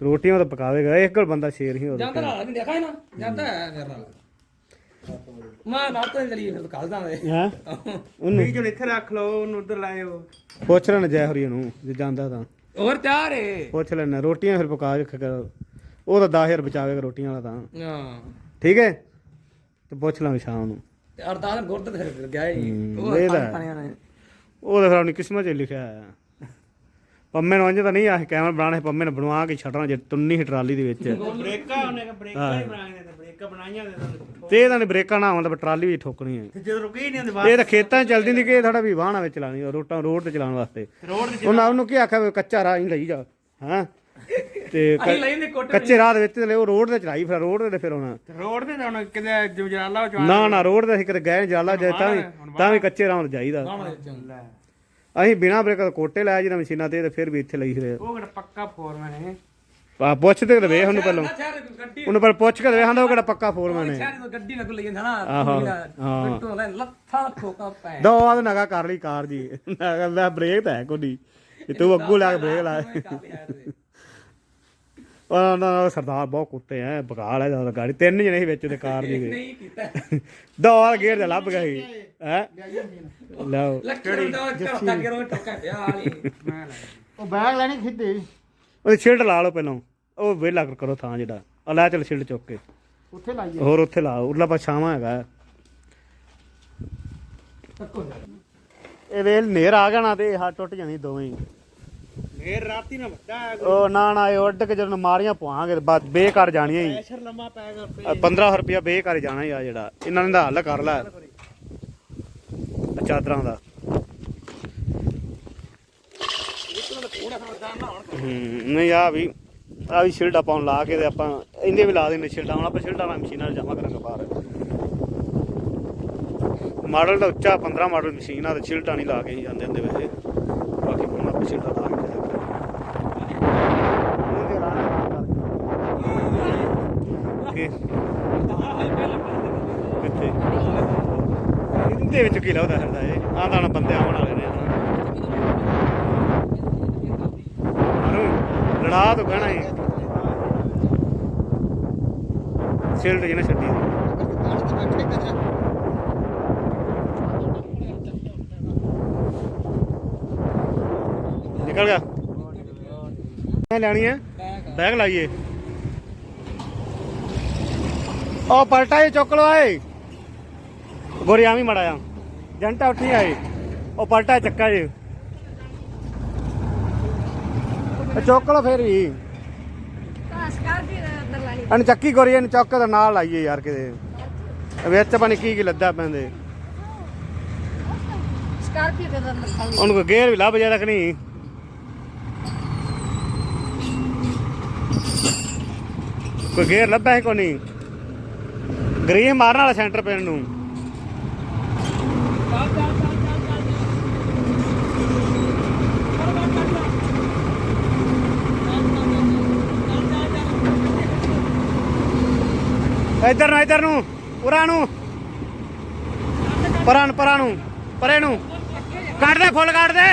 ਰੋਟੀਆਂ ਤਾਂ ਪਕਾਵੇਗਾ ਇੱਕ ਕੋਲ ਬੰਦਾ ਸ਼ੇਰ ਹੀ ਹੋਰ ਜਾਂਦਾ ਨਾਲ ਨਹੀਂ ਦੇਖਾ ਨਾ ਜਾਂਦਾ ਹੈ ਮੇਰੇ ਨਾਲ। ਮੈਂ ਨਾਲ ਤਾਂ ਚਲੀ ਫਿਰ ਕੱਲ ਦਾਂਗੇ ਹੈ? ਉਹਨੂੰ ਜਣ ਇੱਥੇ ਰੱਖ ਲਓ ਉਹਨੂੰ ਉਧਰ ਲਾਇਓ ਪੁੱਛ ਲੈਣਾ ਜੈ ਹਰੀ ਨੂੰ ਜੇ ਜਾਂਦਾ ਤਾਂ। ਹੋਰ ਤਿਆਰ ਏ। ਪੁੱਛ ਲੈਣਾ ਰੋਟੀਆਂ ਫਿਰ ਪਕਾ ਕੇ ਕਰੋ। ਉਹ ਤਾਂ 10000 ਬਚਾਵੇਗਾ ਰੋਟੀਆਂ ਵਾਲਾ ਤਾਂ। ਹਾਂ। ਠੀਕ ਹੈ? ਤੇ ਪੁੱਛ ਲਾਂਗੇ ਸ਼ਾਮ ਨੂੰ। ਤੇ ਅਰਦਾਸ ਗੁਰਦ ਫਿਰ ਗਿਆ ਹੀ ਉਹ ਤਾਂ ਨੇ। ਫਿਰ ਆਪਣੀ ਕਿਸਮਤ 'ਚ ਲਿਖਿਆ ਹੈ ਪੰਮੇ ਨੂੰ ਅੰਜ ਤਾਂ ਨਹੀਂ ਆਹ ਕੈਮਰਾ ਬਣਾਣੇ ਪੰਮੇ ਨੇ ਬਣਵਾ ਕੇ ਛੱਡਣਾ ਜੇ ਤੁੰਨੀ ਸੀ ਟਰਾਲੀ ਦੇ ਵਿੱਚ। ਬ੍ਰੇਕਾਂ ਉਹਨੇ ਕਿ ਬ੍ਰੇਕਾਂ ਹੀ ਬਣਾਈਆਂ ਨੇ ਬ੍ਰੇਕਾਂ ਬਣਾਈਆਂ ਤਾਂ। ਤੇ ਇਹਦਾ ਨੇ ਬ੍ਰੇਕਾਂ ਨਾ ਤਾਂ ਟਰਾਲੀ ਵੀ ਠੋਕਣੀ ਹੈ। ਤੇ ਜਦੋਂ ਰੁਕੀ ਨਹੀਂ ਹੁੰਦੀ ਇਹ ਤਾਂ ਖੇਤਾਂ 'ਚ ਚੱਲਦੀ ਹੁੰਦੀ ਕਿ ਇਹ ਥੋੜਾ ਵੀ ਵਾਹਣਾ ਵਿੱਚ ਚਲਾਣੀ ਰੋਟਾਂ ਰੋਡ ਤੇ ਚਲਾਉਣ ਵਾਸਤੇ। ਰੋਡ ਤੇ ਉਹਨਾਂ ਉਹਨੂੰ ਕੀ ਆਖਿਆ ਕੱਚਾ ਰਾਹ ਹੀ ਲਈ ਜਾ ਹਾਂ? ਤੇ ਕੱਚੇ ਰਾਹ ਦੇ ਵਿੱਚ ਤੇ ਉਹ ਰੋਡ ਤੇ ਚਲਾਈ ਫਿਰ ਰੋਡ ਤੇ ਫਿਰ ਆਉਣਾ ਰੋਡ ਤੇ ਤਾਂ ਹੁਣ ਕਿਤੇ ਜੁਜਰਾਲਾ ਚ ਨਾ ਨਾ ਰੋਡ ਤੇ ਅਸੀਂ ਕਦੇ ਗਏ ਜਾਲਾ ਜੇ ਤਾਂ ਵੀ ਤਾਂ ਵੀ ਕੱਚੇ ਰਾਹ ਤੇ ਜਾਈਦਾ। ਅਸੀਂ ਬਿਨਾ ਬ੍ਰੇਕ ਕੋਟੇ ਲਾਇਆ ਜਿਹਨਾਂ ਮਸ਼ੀਨਾਂ ਤੇ ਤੇ ਫਿਰ ਵੀ ਇੱਥੇ ਲਈ ਫਿਰ ਉਹ ਕਿਹੜਾ ਪੱਕਾ ਫੋਰਮੈਨ ਹੈ ਆ ਪੁੱਛ ਤੇ ਵੇਖ ਉਹਨੂੰ ਪਹਿਲਾਂ। ਉਹਨੂੰ ਪਰ ਪੁੱਛ ਕੇ ਵੇਖ ਆਂਦਾ ਉਹ ਕਿਹੜਾ ਪੱਕਾ ਫੋਰਮੈਨ ਹੈ ਸ਼ਹਿਰ ਤੋਂ ਗੱਡੀ ਨਾਲ ਲਈ ਜਾਂਦਾ ਨਾ ਆਹੋ, ਕੁੜੀ ਨਾਲ, ਹਾਂ। ਬਿੱਟੂ ਨਾਲ ਲੱਥਾ ਠੋਕਾ ਪੈ। ਦੋ ਆਦ ਨਗਾ ਕਰ ਲਈ ਕਾਰ ਜੀ। ਮੈਂ ਬ੍ਰੇਕ ਤਾਂ ਹੈ ਕੋਈ ਤੇ ਤੂੰ ਅੱਗੂ ਲਾ ਕੇ ਬ੍ਰੇਕ ਲਾ। ਉਹ ਨਾ ਨਾ ਸਰਦਾਰ ਬਹੁਤ ਕੁੱਤੇ ਐ ਬਗਾਲ ਹੈ ਜ਼ਿਆਦਾ ਗਾੜੀ ਤਿੰਨ ਜਣੇ ਸੀ ਵਿੱਚ ਤੇ ਕਾਰ ਦੀ ਦੇ ਨਹੀਂ ਕੀਤਾ। ਦੋ ਆਦ ਗੇਰ ਤੇ ਲੱਭ ਗਈ ਹੈ? ਲਓ। ਲੱਕੜ ਦਾ ਝਟਕਾ ਕੇ ਰੋ ਟੋਕਾ ਪਿਆ ਵਾਲੀ। ਉਹ ਬੈਗ ਲੈਣੀ ਖਿੱਦੇ ਉਹਦੀ ਛਿਲਡ ਲਾ ਲਓ ਪਹਿਲਾਂ। ਉਹ ਵੇਲਾ ਕਰੋ ਥਾਂ ਜਿਹੜਾ। ਆ ਲੈ ਚੱਲ ਛਿਲਡ ਚੁੱਕ ਕੇ। ਉੱਥੇ ਲਾਈਏ। ਹੋਰ ਉੱਥੇ ਲਾ ਉਰਲਾ ਪਾ ਛਾਵਾਂ ਹੈਗਾ। ਇਹ ਵੇਲ ਨੇਰ ਆ ਗਿਆ ਨਾ ਤੇ ਹਾ ਟੁੱਟ ਜਾਣੀ ਦੋਵੇਂ। ਫੇਰ ਰਾਤੀ ਨਾ ਵੱਡਾ ਉਹ ਨਾ ਨਾ ਇਹ ਉੱਡ ਕੇ ਜਦੋਂ ਮਾਰੀਆਂ ਪਵਾਂਗੇ ਬਾਅਦ ਬੇਕਾਰ ਜਾਣੀਆਂ ਹੀ। ਪ੍ਰੈਸ਼ਰ ਲੰਮਾ ਪੈਗਾ 15 ਰੁਪਿਆ ਬੇਕਾਰ ਜਾਣਾ ਹੀ ਆ ਜਿਹੜਾ। ਇਹਨਾਂ ਨੇ ਤਾਂ ਹੱਲ ਕਰ ਲੈ ਚਾਦਰਾਂ ਦਾ। ਨਹੀਂ ਆ ਵੀ ਆ ਵੀ ਸ਼ਿਲਡਾ ਪਾਉਣ ਲਾ ਕੇ ਤੇ ਆਪਾਂ ਇਹਦੇ ਵੀ ਲਾ ਦੇਣੇ ਸ਼ਿਲਡਾ। ਹੁਣ ਆਪਾਂ ਸ਼ਿਲਡਾ ਨਾਲ ਮਸ਼ੀਨ ਨਾਲ ਜਮਾ ਕਰਾਂਗੇ ਬਾਹਰ। ਮਾਡਲ ਦਾ ਉੱਚਾ 15 ਮਾਡਲ ਮਸ਼ੀਨ ਆ ਤੇ ਸ਼ਿਲਡਾ ਨਹੀਂ ਲਾ ਕੇ ਹੀ ਜਾਂਦੇ ਹੁੰਦੇ ਵੈਸੇ। ਬਾਕੀ ਹੁਣ ਆਪਾਂ ਸ਼ਿਲਡਾ ਲਾ ਕੇ ਕਿ। ਕਿੱਥੇ ਇਹਦੇ ਵਿੱਚ ਕੀ ਲਾਉਦਾ ਫਿਰਦਾ ਇਹ? ਆਹ ਤਾਂ ਬੰਦੇ ਆਉਣ ਵਾਲੇ ਨੇ। ਹਨੂੰ ਲੜਾ ਤੋਂ ਕਹਿਣਾ ਇਹ ਸਿਲਟ ਜਿਹਨੇ ਛੱਡੀ। ਨਿਕਲ ਗਿਆ। ਲੈਣੀ ਹੈ? ਬੈਗ ਲਾਈਏ। ਉਹ ਪਲਟਾ ਹੀ ਚੁੱਕ ਲੋ ਆਏ ਗੋਰੀ ਆਵੀਂ ਮੜਾ ਆ ਜੰਟਾ ਉੱਠੀ ਆਏ ਉਹ ਪਲਟਾ ਚੱਕਾ ਜੀ। ਚੁੱਕ ਲੋ ਫੇਰ ਵੀ। ਇਹਨੂੰ ਚੱਕੀ ਗੋਰੀ, ਇਹਨੂੰ ਚੁੱਕ ਕੇ ਨਾਲ ਲਾਈਏ ਯਾਰ ਕਿਤੇ। ਵਿੱਚ ਪਾਣੀ ਕੀ ਕੀ ਲੱਦਾ ਪੈਂਦੇ ਸਕਾਰਪੀਓ ਦੇ ਅੰਦਰ ਉਹਨੂੰ ਕੋਈ ਗੇਅਰ ਵੀ ਲੱਭ ਜਾ ਰੱਖਣੀ। ਕੋਈ ਗੇਅਰ ਲੱਭਾ ਹੈ ਕੋਈ ਨਹੀਂ? ਗਰੀਹ ਮਾਰਨ ਵਾਲਾ ਸੈਂਟਰ ਪਿੰਡ ਨੂੰ। ਇੱਧਰ ਨੂੰ ਇੱਧਰ ਨੂੰ, ਉਰਾਂ ਨੂੰ। ਪਰਾਂ ਨੂੰ ਪਰਾਂ ਨੂੰ, ਪਰੇ ਨੂੰ। ਕੱਢ ਦੇ, ਫੁੱਲ ਕੱਢ ਦੇ।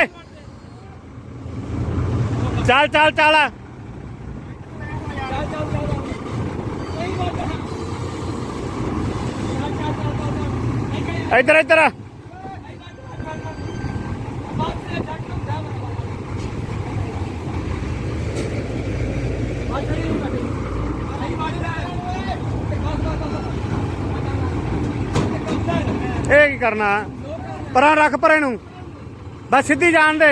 ਚੱਲ ਚੱਲ ਚੱਲ। ਇੱਧਰ ਇੱਧਰ। ਇਹ ਕੀ ਕਰਨਾ? ਪਰਾਂ ਰੱਖ ਪਰੇ ਨੂੰ ਬਸ ਸਿੱਧੀ ਜਾਣ ਦੇ।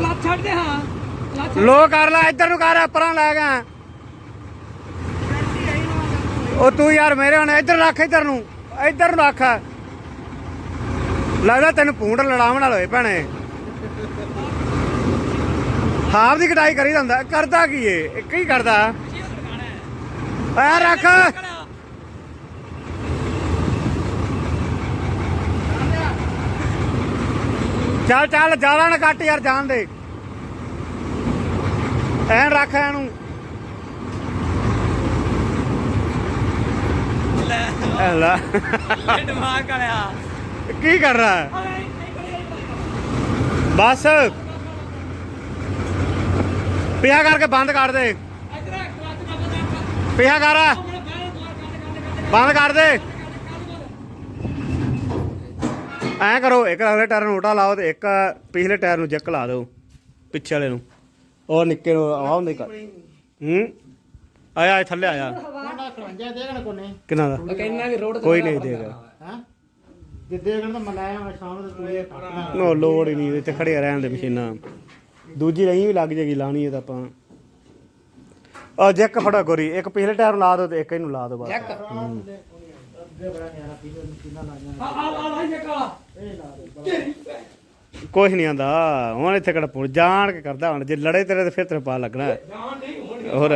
ਲੱਤ ਛੱਡ ਦੇ, ਹਾਂ। ਲੋ ਕਰ ਲੈ, ਇੱਧਰ ਨੂੰ ਕਰ ਪਰਾਂ ਲੈ ਗਿਆ ਉਹ ਤੂੰ ਯਾਰ ਮੇਰੇ ਹੁਣ ਇੱਧਰ ਰੱਖ, ਇੱਧਰ ਨੂੰ ਇੱਧਰ ਨੂੰ ਰੱਖ। ਲੱਗਦਾ ਤੈਨੂੰ ਪੂੰਡ ਲੜਾਵਣ ਨਾਲ ਹੋਏ ਭੈਣੇ। ਹਾਫ ਦੀ ਕਟਾਈ ਕਰੀ ਜਾਂਦਾ, ਕਰਦਾ ਕੀ ਏ? ਇੱਕ ਹੀ ਕਰਦਾ। ਐ ਰੱਖ। ਚੱਲ ਚੱਲ ਜ਼ਿਆਦਾ ਨਾ ਕੱਟ ਯਾਰ, ਜਾਣ ਦੇ। ਐਨ ਰੱਖ ਇਹਨੂੰ ਇਹ ਲੈ ਦਿਮਾਗ ਵਾਲਿਆ। ਕੀ ਕਰ ਰਹਾ ਹੈ? ਬਸ। ਪਿਆ ਕਰਕੇ ਬੰਦ ਕਰ ਦੇ। ਪਿਆ ਕਰ। ਬੰਦ ਕਰ ਦੇ। ਐਂ ਕਰੋ ਇੱਕ ਅਗਲੇ ਟਾਇਰ ਨੂੰ ਉਲਟਾ ਲਾਓ ਤੇ ਇੱਕ ਪਿਛਲੇ ਟਾਇਰ ਨੂੰ ਜੱਕ ਲਾ ਦਿਓ ਪਿੱਛੇ ਵਾਲੇ ਨੂੰ। ਉਹ ਨਿੱਕੇ ਨੂੰ ਆਹ ਹੁੰਦੇ ਕਰ ਹੂੰ? ਆਇਆ ਆਇਆ ਥੱਲੇ ਆਇਆ। ਉਹਨਾਂ 53 ਦੇਗਣ ਕੋਨੇ ਕਿੰਨਾ ਦਾ ਕਹਿੰਦਾ ਕਿ ਰੋਡ ਕੋਈ ਨਹੀਂ ਦੇਗਾ ਹਾਂ? ਜੇ ਦੇਗਣ ਤਾਂ ਮਲਾਇਆ ਮੈਂ ਸ਼ਾਮ ਨੂੰ ਇਹ ਕੱਟਣਾ ਨੋ ਲੋੜ ਹੀ ਨਹੀਂ ਇੱਥੇ ਖੜਿਆ ਰਹਿਣ ਦੇ ਮਸ਼ੀਨਾਂ। ਦੂਜੀ ਰਹੀ ਵੀ ਲੱਗ ਜੇਗੀ ਲਾਣੀ ਹੈ ਤਾਂ ਆਪਾਂ। ਆ ਜੈਕ ਫੜਾ ਗੋਰੀ ਇੱਕ ਪਿਛਲੇ ਟਾਇਰ ਨੂੰ ਲਾ ਦਿਓ ਤੇ ਇੱਕ ਇਹਨੂੰ ਲਾ ਦਿਓ ਬਸ। ਚੈੱਕ। ਅੱਗੇ ਬੜਾ ਨਿਆਰਾ ਪੀਲੇ ਮਸ਼ੀਨਾਂ ਲਾਈਆਂ ਆ ਆ ਆ ਇਹ ਕਾ ਕੁਝ ਨਹੀਂ ਆਂਦਾ ਹੁਣ ਇੱਥੇ ਕਿਹੜਾ ਪੁੱਛ ਜਾਣ ਕੇ ਕਰਦਾ ਹੁਣ ਜੇ ਲੜੇ ਤੇਰੇ ਤੇ ਫਿਰ ਤੇਰੇ ਪਾ ਲੱਗਣਾ ਹੈ। ਜਾਨ ਨਹੀਂ ਹੋਣੀ ਹੋਰ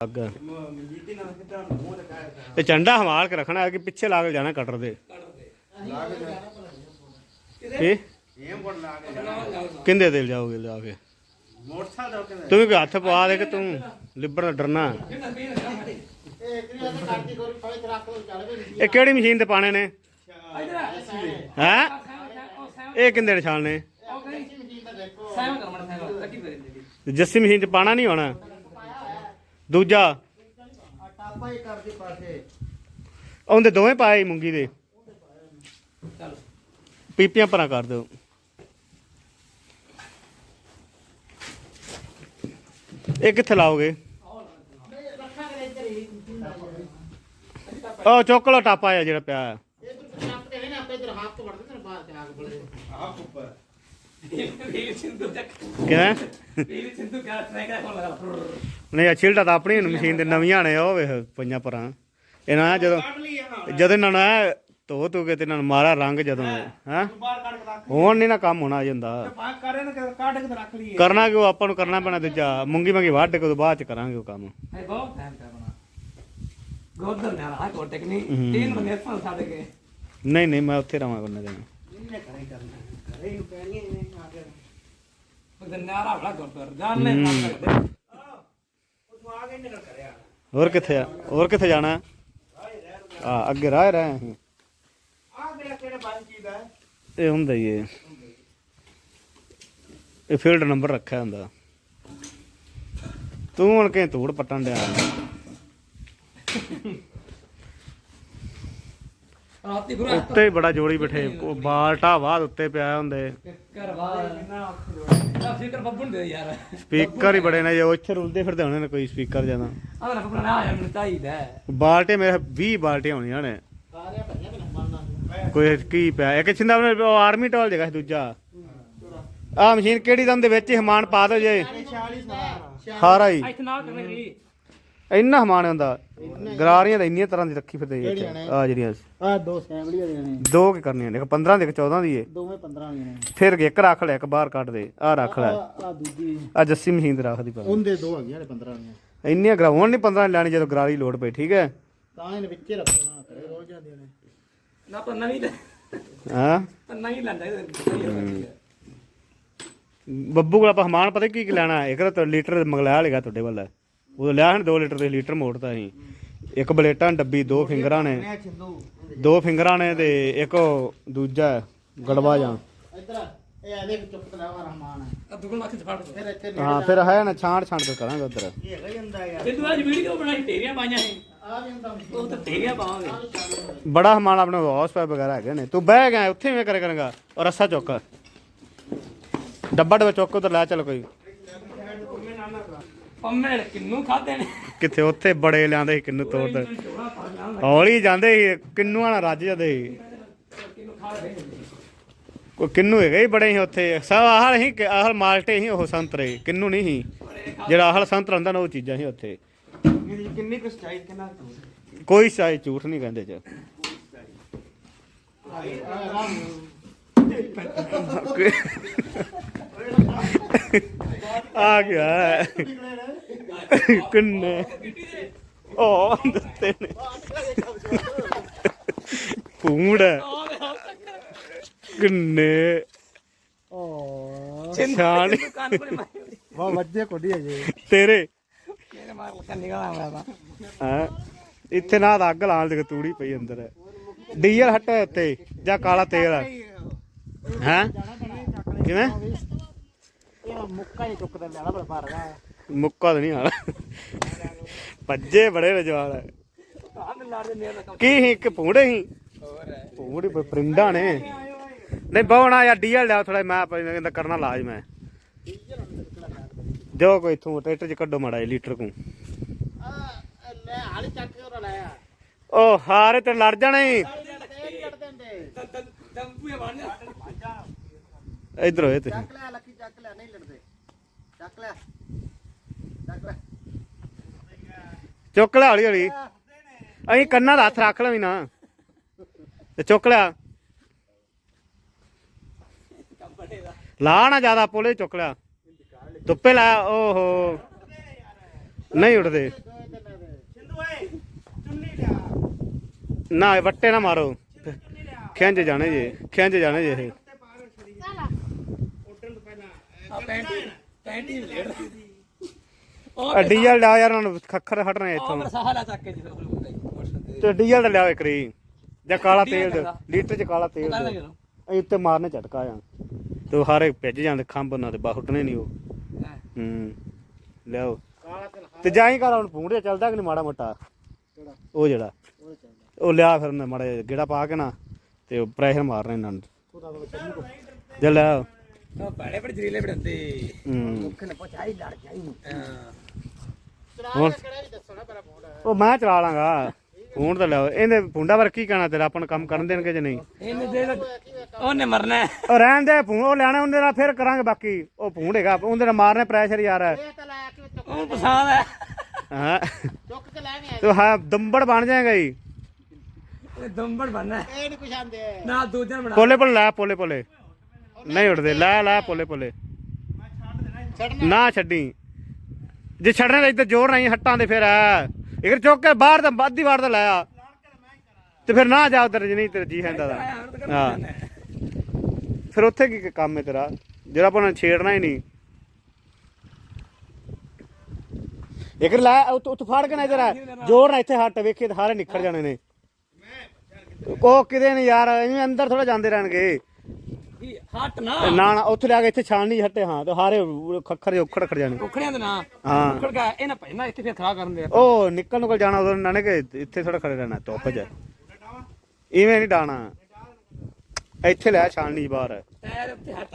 ਅੱਗ। ਇਹ ਚੰਡਾ ਹਮਾਲ ਕੇ ਰੱਖਣਾ ਹੈ ਕਿ ਪਿੱਛੇ ਲਾ ਕੇ ਜਾਣਾ ਕਟਰ ਦੇ। ਇਹ ਕਿੰਦੇ ਦੇ ਜਾਓਗੇ ਜਾ ਕੇ? ਤੂੰ ਵੀ ਹੱਥ ਪਵਾ ਦੇ ਕਿ ਤੂੰ ਲਿਬਰ ਦਾ ਡਰਨਾ। ਇਹ ਤੇ ਲੋ ਕਿਹੜੀ ਮਸ਼ੀਨ ਤੇ ਪਾਣੇ ਨੇ? ਹੈ? ਇਹ ਕਿੰਦੇ ਨਿਸ਼ਾਨ ਨੇ? ਤਾਂ ਜੱਸੀ ਮਸ਼ੀਨ 'ਚ ਪਾਣਾ ਨਹੀਂ ਹੋਣਾ। ਦੂਜਾ। ਆ ਟਾਪਾ ਹੀ ਕਰਦੀ ਪਾਸੇ। ਉਹਦੇ ਦੋਵੇਂ ਪਾਏ ਮੁੰਗੀ ਦੇ। ਚੱਲ। ਪੀਪੀਆਂ ਪਰਾਂ ਕਰ ਦਿਓ। ਇਹ ਕਿੱਥੇ ਲਾਓਗੇ? ਉਹ ਚੁੱਕ ਲਓ ਟਾਪਾ ਆ ਜਿਹੜਾ ਪਿਆ ਹੈ। ਇਹ ਤੂੰ ਟਾਪ ਤੇ ਹੈ ਨਾ ਆਪੇ ਇਧਰ ਹੱਥ ਤੋਂ ਵੜਦੇ ਤੇ ਬਾਹਰ ਤੇ ਆਗ ਬੜੇ। ਆਪ ਉੱਪਰ। ਵੀਰ ਸਿੰਧੂ ਚੱਕ। ਕਿਵੇਂ? ਨਹੀਂ ਛਿਲਟਾ ਤਾਂ ਆਪਣੀ ਮਸ਼ੀਨ ਦੇ ਨਵੀਆਂ ਨੇ ਉਹ ਵੇਖ ਪਈਆਂ ਪਰਾਂ। ਇਹਨਾਂ ਜਦੋਂ ਜਦੋਂ ਇਹਨਾਂ ਨੂੰ ਐਂ ਧੋ ਧੋ ਕੇ ਤੇ ਇਹਨਾਂ ਨੂੰ ਮਾਰਾ ਰੰਗ ਜਦੋਂ ਹੈ? ਹੁਣ ਨਹੀਂ ਨਾ ਕੰਮ ਹੋਣਾ ਜਾਂਦਾ ਕਰਨਾ ਕਿਉਂ? ਆਪਾਂ ਨੂੰ ਕਰਨਾ ਪੈਣਾ ਦੂਜਾ ਮੁੰਗੀ ਮੰਗੀ ਵੱਢ ਕੇ ਬਾਅਦ ਚ ਕਰਾਂਗੇ ਉਹ ਕੰਮ। ਹੈ ਬਹੁਤ ਟਾਈਮ ਕਰਨਾ ਗੋਦਰ ਨੇ ਆ ਕੋ ਟੈਕਨੀ ਹੂੰ। ਤਿੰਨ ਬੰਦੇ ਸਾਂ ਸਾਡੇ ਕੇ। ਨਹੀਂ ਨਹੀਂ ਮੈਂ ਉੱਥੇ ਰਵਾਂ ਕਰੇ ਕਰਨਾ ਕਰੇ ਨੂੰ ਪੈਣੀਆਂ ਨੇ ਕੰਮ ਕਰਦੇ ਉਹ ਤੂੰ ਆ ਕੇ ਨਿਕਲ ਕਰਿਆ ਹੋਰ ਕਿੱਥੇ ਆ? ਹੋਰ ਕਿੱਥੇ ਜਾਣਾ? ਆ ਅੱਗੇ ਰਾਹ ਰਹੇ ਅਸੀਂ। ਆ ਕਿਹੜਾ ਕਿਹੜਾ ਬੰਦ ਚੀਜ਼ ਹੈ ਇਹ ਹੁੰਦਾ ਹੀ ਇਹ। ਇਹ ਫੀਲਡ ਨੰਬਰ ਰੱਖਿਆ ਹੁੰਦਾ। ਤੂੰ ਹੁਣ ਕਿ ਧੂੜ ਪੱਟਣ ਡਿਆ? ਰਾਤੀ ਉੱਤੇ ਹੀ ਬੜਾ ਜੋੜੀ ਬਿਠੇ ਉਹ ਬਾਲਟਾ ਬਾਦ ਉੱਤੇ ਪਿਆ ਹੁੰਦੇ। ਕਰ ਬਾਹਰ। ਆ ਫਿਕਰ ਬੱਬੂ ਨੂੰ ਦੇ ਯਾਰ। ਸਪੀਕਰ ਹੀ ਬੜੇ ਨੇ ਜੇ ਇੱਥੇ ਰੁਲਦੇ ਫਿਰਦੇ ਹੋਣੇ ਨੇ ਕੋਈ ਸਪੀਕਰ ਆ ਮੈਨੂੰ ਚਾਹੀਦਾ। ਬਾਲਟੇ ਮੇਰੇ 20 ਬਾਲਟੀਆਂ ਹੋਣੀਆਂ ਨੇ। ਸਾਰਿਆਂ ਭਈਆਂ ਮੈਨੂੰ ਮੰਨਣਾ ਕੋਈ ਕੀ ਪਿਆ? ਇੱਕ ਛਿੰਦਾ ਉਹ ਆਰਮੀ ਟੋਲ ਜਗਾ ਦੂਜਾ। ਆ ਮਸ਼ੀਨ ਕਿਹੜੀ ਦਮ ਦੇ ਵਿੱਚ ਹੀ ਹਮਾਨ ਪਾ ਦੋ ਜੇ। 46 ਸਾਰਾ ਹੀ। ਇੱਥੇ ਕਰਨੇ ਇੰਨਾ ਹਮਾਨ ਹੁੰਦਾ। ਗਰਾਰੀਆਂ ਤਾਂ ਇੰਨੀਆਂ ਤਰ੍ਹਾਂ ਦੀ ਰੱਖੀ ਫਿਰਦੇ ਕਿਹੜੀਆਂ ਨੇ? ਆ ਜਿਹੜੀਆਂ ਆ ਦੋ ਸੈਂਬਲੀਆਂ ਦੇ ਨੇ। ਦੋ ਕੀ ਕਰਨੀਆਂ ਨੇ ਇੱਕ 15 ਦੇ ਇੱਕ 14 ਦੀ ਏ। ਦੋਵੇਂ 15 ਵਾਲੀਆਂ ਨੇ। ਫਿਰ ਇੱਕ ਰੱਖ ਲੈ ਇੱਕ ਬਾਹਰ ਕੱਢ ਦੇ ਆ ਰੱਖ ਲੈ। ਆ ਦੂਜੀ। ਆ ਜੱਸੀ ਮਸ਼ੀਨ ਤੇ ਰੱਖ ਦੀ ਪਾ ਉਹਦੇ ਦੋ ਹੈਗੀਆਂ ਨੇ 15 ਵਾਲੀਆਂ ਇੰਨੀਆਂ ਗਰਾਉਣ ਨਹੀਂ 15 ਲੈਣੀ ਜਦੋਂ ਗਰਾਰੀ ਲੋਡ ਪਈ ਠੀਕ ਹੈ? ਤਾਂ ਇਹਨੇ ਵਿੱਚੇ ਰੱਖੋ ਨਾ ਕਰੇ ਰੋਲ ਜਾਂਦੀਆਂ ਨੇ। ਨਾ ਪਰ ਨਵੀਂ ਲੈ। ਹਾਂ? ਪਰ ਨਹੀਂ ਲੈਂਦਾ ਬੱਬੂ ਕੋਲ ਆਪਾਂ ਹਮਾਨ ਪਤਾ ਕੀ ਕੀ ਲੈਣਾ? ਇੱਕ ਤਾਂ ਲੀਟਰ ਮੰਗਲਾਇਆ ਲੇਗਾ ਤੁਹਾਡੇ ਵੱਲ। ਉਹ ਲਿਆ ਹਨ 2 ਲੀਟਰ ਦੇ ਲੀਟਰ ਮੋੜਤਾ ਸੀ ਇੱਕ ਬਲੇਟਾਂ ਡੱਬੀ ਦੋ ਫਿੰਗਰਾਂ ਨੇ। ਦੋ ਫਿੰਗਰਾਂ ਨੇ ਤੇ ਇੱਕ ਉਹ ਦੂਜਾ ਗੜਵਾ ਜਾਂ। ਇੱਧਰ ਆ, ਇਹ ਇਹਦੇ ਵਿੱਚ ਚੁੱਪ ਦਾ ਰਹਿਮਾਨ ਹੈ। ਆ ਦੁਗਲ ਮੱਖ ਚ ਫੜ ਦੋ ਫਿਰ ਇੱਥੇ ਹਾਂ ਫਿਰ ਹੈ ਨਾ ਛਾਂਟ ਛਾਂਟ ਕੇ ਕਰਾਂਗੇ ਉਧਰ। ਇਹ ਹੈਗਾ ਜਾਂਦਾ ਯਾਰ। ਇਹ ਤੂੰ ਅੱਜ ਵੀਡੀਓ ਬਣਾਈ ਢੇਰੀਆਂ ਪਾਈਆਂ ਹੈ ਆ ਵੀ ਹੁੰਦਾ ਉਹ ਤਾਂ ਢੇਰੀਆਂ ਪਾਵਾਂਗੇ ਬੜਾ ਹਮਾਨ ਆਪਣੇ ਹੌਸਪਾਇਰ ਵਗੈਰਾ ਹੈਗੇ ਨੇ। ਤੂੰ ਬਹਿ ਗਿਆ ਉੱਥੇ ਵੀ ਕਰੇ ਕਰੇਗਾ। ਔਰ ਰੱਸਾ ਚੁੱਕ। ਡੱਬਾ ਡੱਬਾ ਚੁੱਕ ਉਧਰ ਲੈ ਚੱਲ ਕੋਈ। ਪੰਮੇ ਕਿੰਨੂ ਖਾਦੇ ਨੇ? ਕਿੱਥੇ ਉੱਥੇ ਬੜੇ ਲਿਆਂਦੇ ਸੀ ਕਿੰਨੂ ਤੋੜ ਦੇ। ਹੌਲੀ ਜਾਂਦੇ ਸੀ ਕਿੰਨੂਆਂ ਨਾਲ ਰੱਜ ਜਾਂਦੇ ਸੀ। ਕਿੰਨੂ ਕਿੰਨੂ ਹੈਗਾ ਹੀ ਬੜੇ ਸੀ ਉੱਥੇ। ਸਭ ਆਹਲ ਹੀ ਆਹਲ ਮਾਲਟੇ ਸੀ ਉਹ ਸੰਤਰੇ। ਕਿੰਨੂ ਨਹੀਂ ਸੀ। ਜਿਹੜਾ ਆਹਲ ਸੰਤਰਾ ਹੁੰਦਾ ਨਾ ਉਹ ਚੀਜ਼ਾਂ ਸੀ ਉੱਥੇ। ਕਿੰਨੀ ਕੁ ਸਚਾਈ ਕਿੰਨਾ ਕੁ ਕੋਈ ਸਾਈ ਝੂਠ ਨਹੀਂ ਕਹਿੰਦੇ ਚ। ਆ ਗਿਆ ਕਿੰਨੇ? ਉਹ ਦਿੱਤੇ ਨੇ। ਪੂੜ ਕਿੰਨੇ? ਓ ਛਾਣ ਵਾ ਵੱਜੇ ਕੋਡੀ ਅਜੇ। ਤੇਰੇ। ਮੇਰੇ ਮਾਰ ਲੱਗਾ ਨਿਕਲ ਤਾਂ। ਹਾਂ? ਇੱਥੇ ਨਾ ਤਾਂ ਅੱਗ ਲਾਣ ਦੀ ਤੂੜੀ ਪਈ ਅੰਦਰ ਡੀਜ਼ਲ ਹਟੇ ਉੱਤੇ ਜਾਂ ਕਾਲਾ ਤੇਲ ਹੈ? ਕਿਵੇਂ? ਇਹ ਮੁੱਕਾ ਹੀ ਲੈਣਾ ਮੁੱਕਾ ਤਾਂ ਨਹੀਂ ਹਾਲ ਭੱਜੇ ਬੜੇ ਰਜਵਾਲ ਕੀ ਹੀ ਕਿ ਪੂੜੇ ਹੀ ਪੂੜੀ ਪਰਿੰਡਾ ਨੇ। ਨਹੀਂ ਬਹੁਣਾ ਯਾ ਡੀਜ਼ਲ ਲਿਆ ਥੋੜਾ ਮੈਂ ਆਪਣੀ ਕਹਿੰਦਾ ਕਰਨਾ ਲਾਜ਼ਮ ਹੈ ਦਿਓ ਕੋਈ ਇਥੋਂ ਟਰੈਕਟਰ ਚ ਕੱਢੋ ਮਾੜਾ ਲੀਟਰ ਕੋ। ਲੈ ਹਾਲੀ ਚੱਕ ਕੇ ਉਹ ਲਾਇਆ ਉਹ ਹਾਰੇ ਤੇ ਲੜ ਜਾਣਾ। ਹੀ ਦੰਪੂ ਇਹ ਬਣ ਇਧਰ ਹੋਏ ਤੇ ਚੱਕ ਲੈ ਲੱਕੀ ਚੱਕ ਲੈ ਨਹੀਂ ਲੜਦੇ। ਚੱਕ ਲੈ। ਚੱਕ ਲੈ। ਚੁੱਕ ਲਿਆ ਹੌਲੀ ਹੌਲੀ। ਅਸੀਂ ਕੰਨਾਂ ਦਾ ਹੱਥ ਰੱਖ ਲਵੀ ਨਾ। ਤੇ ਚੁੱਕ ਲਿਆ। ਲਾ ਨਾ ਜ਼ਿਆਦਾ ਪੋਲੇ ਚੁੱਕ ਲਿਆ। ਧੁੱਪੇ ਲਾ ਓਹੋ। ਨਹੀਂ ਉੱਡਦੇ। ਨਾ ਵੱਟੇ ਨਾ ਮਾਰੋ। ਖਿੰਝ ਜਾਣੇ ਜੇ ਖਿੰਝ ਜਾਣੇ ਜੇ ਇਹ ਤੇ ਪਾਰ ਛੜੀ ਉੱਡਣ ਤੋਂ ਪਹਿਲਾਂ ਆ ਪੈਂਟ ਪੈਂਟ ਹੀ ਲੇੜ ਆ ਡੀਜ਼ਲ ਲਿਆ ਯਾਰ ਉਹਨਾਂ ਨੂੰ ਖੱਖਰ ਹਟਣੇ ਉਹ ਇੱਥੋਂ। ਚੱਕ ਕੇ ਉਹ ਤੇ ਡੀਜ਼ਲ ਲਿਆ ਇੱਕ ਰੀ। ਜਾਂ ਕਾਲਾ ਤੇਲ ਦੇ- ਲੀਟਰ ਚ ਕਾਲਾ ਤੇਲ ਦੇ। ਉੱਤੇ ਮਾਰਨੇ ਝਟਕਾ ਜਾਂ। ਤੇ ਉਹ ਹਾਰੇ ਭਿੱਜ ਜਾਂਦੇ ਖੰਭ ਉਹਨਾਂ ਦੇ ਬਾਹ ਨਹੀਂ ਉਹ। ਹੂੰ। ਲਿਆਓ। ਤੇ ਜਾਈ ਕਰ ਹੁਣ ਪੂੰਡੇ ਚੱਲਦਾ ਕਿ ਨਹੀਂ ਮਾੜਾ ਮੋਟਾ? ਉਹ ਜਿਹੜਾ। ਉਹ ਲਿਆ ਫਿਰ ਉਹਨੇ ਮਾੜਾ ਜਿਹਾ ਗੇੜਾ ਪਾ ਕੇ ਨਾ ਤੇ ਉਹ ਪ੍ਰੈਸ਼ਰ ਮਾਰਨੇ ਇਹਨਾਂ ਨੂੰ। ਜੇ ਹੂੰ। ਲੜ ਜਾਈ। ਹੁਣ ਉਹ ਮੈਂ ਚਲਾ ਲਾਂਗਾ। ਫੋਨ ਤਾਂ ਲਿਆਓ। ਇਹਨੇ ਪੁੰਡਾ ਵਰ ਕੀ ਕਹਿਣਾ ਤੇਰਾ? ਆਪਾਂ ਨੂੰ ਕੰਮ ਕਰਨ ਦੇਣਗੇ ਜੇ ਨਹੀਂ? ਇਹਨੇ ਦੇ ਉਹਨੇ ਮਰਨਾ ਹੈ। ਉਹ ਰਹਿਣ ਦੇ ਫੋਨ ਉਹ ਲੈਣਾ ਉਹਦੇ ਨਾਲ ਫਿਰ ਕਰਾਂਗੇ ਬਾਕੀ। ਉਹ ਫੋਨ ਹੈਗਾ ਉਹਦੇ ਨਾਲ ਮਾਰਨੇ ਪ੍ਰੈਸ਼ਰ ਯਾਰ। ਇਹ ਤਾਂ ਲਾਇਆ ਕਿ ਚੁੱਕ ਉਹ ਪਸੰਦ ਹੈ। ਹਾਂ। ਚੁੱਕ ਕੇ ਲੈ ਨਹੀਂ ਤੂੰ ਹਾਂ ਦੰਬੜ ਬਣ ਜਾਏਗਾ ਹੀ ਇਹ ਦੰਬੜ ਬਣਨਾ ਹੈ। ਇਹ ਨਹੀਂ ਕੁਛ ਆਂਦੇ। ਨਾ ਦੂਜੇ ਬਣਾ। ਪੋਲੇ ਪੋਲੇ ਲੈ ਪੋਲੇ ਪੋਲੇ ਨਹੀਂ ਉੱਠਦੇ ਲੈ ਲੈ, ਪੋਲੇ ਪੋਲੇ। ਨਾ ਛੱਡੀ। ਜੇ ਛੱਡਣੇ ਤਾਂ ਇੱਧਰ ਜ਼ੋਰ ਨਹੀਂ ਹੱਟਾਂ ਦੇ ਫਿਰ ਇਧਰ ਚੁੱਕ ਕੇ ਬਾਹਰ ਦਾ ਅੱਧੀ ਵਾਰ ਤਾਂ ਲਾਇਆ। ਤੇ ਫਿਰ ਨਾ ਜਾ ਉਧਰ ਨਹੀਂ ਤੇਰਾ ਜੀ ਹੈਂਦਾ ਦਾ ਹਾਂ। ਫਿਰ ਉੱਥੇ ਕੀ ਕੰਮ ਹੈ ਤੇਰਾ? ਜਿਹੜਾ ਆਪਾਂ ਨੂੰ ਛੇੜਨਾ ਹੀ ਨਹੀਂ। ਇੱਕ ਲੈ ਉੱਤ ਉੱਤ ਫੜ ਕੇ ਨਾ ਇਧਰ ਜੋਰ ਨਾ ਇੱਥੇ ਹੱਟ, ਵੇਖੇ ਤੇ ਹਾਰੇ ਨਿਕਲ ਜਾਣੇ ਨੇ। ਉਹ ਕਿਤੇ ਨਹੀਂ ਯਾਰ, ਐਵੇਂ ਅੰਦਰ ਥੋੜਾ ਜਾਂਦੇ ਰਹਿਣਗੇ। ਹੱਟ ਨਾ। ਨਾ ਨਾ ਉੱਥੇ ਲਿਆ ਕੇ ਇੱਥੇ ਛਾਣ ਨਹੀਂ ਹੱਟੇ ਹਾਂ ਤੇ ਹਾਰੇ ਖੱਖਰ ਉਖੜ ਖੜ ਜਾਣੇ। ਉਖੜਿਆਂ ਦੇ ਨਾ। ਹਾਂ। ਉਖੜ ਗਿਆ ਇਹ ਨਾ ਪਹਿਲਾਂ ਇੱਥੇ ਫਿਰ ਖੜਾ ਕਰਨ ਦੇ ਉਹ ਨਿਕਲ ਨਿਕਲ ਜਾਣਾ ਉਦੋਂ ਨਾਨੇ ਕਿ ਇੱਥੇ ਥੋੜਾ ਖੜੇ ਰਹਿਣਾ ਧੁੱਪ 'ਚ। ਇਵੇਂ ਨਹੀਂ ਡਾਣਾ ਇੱਥੇ ਲੈ ਛਾਣਨੀ ਬਾਹਰ। ਟਾਇਰ ਉੱਤੇ ਹੱਟ।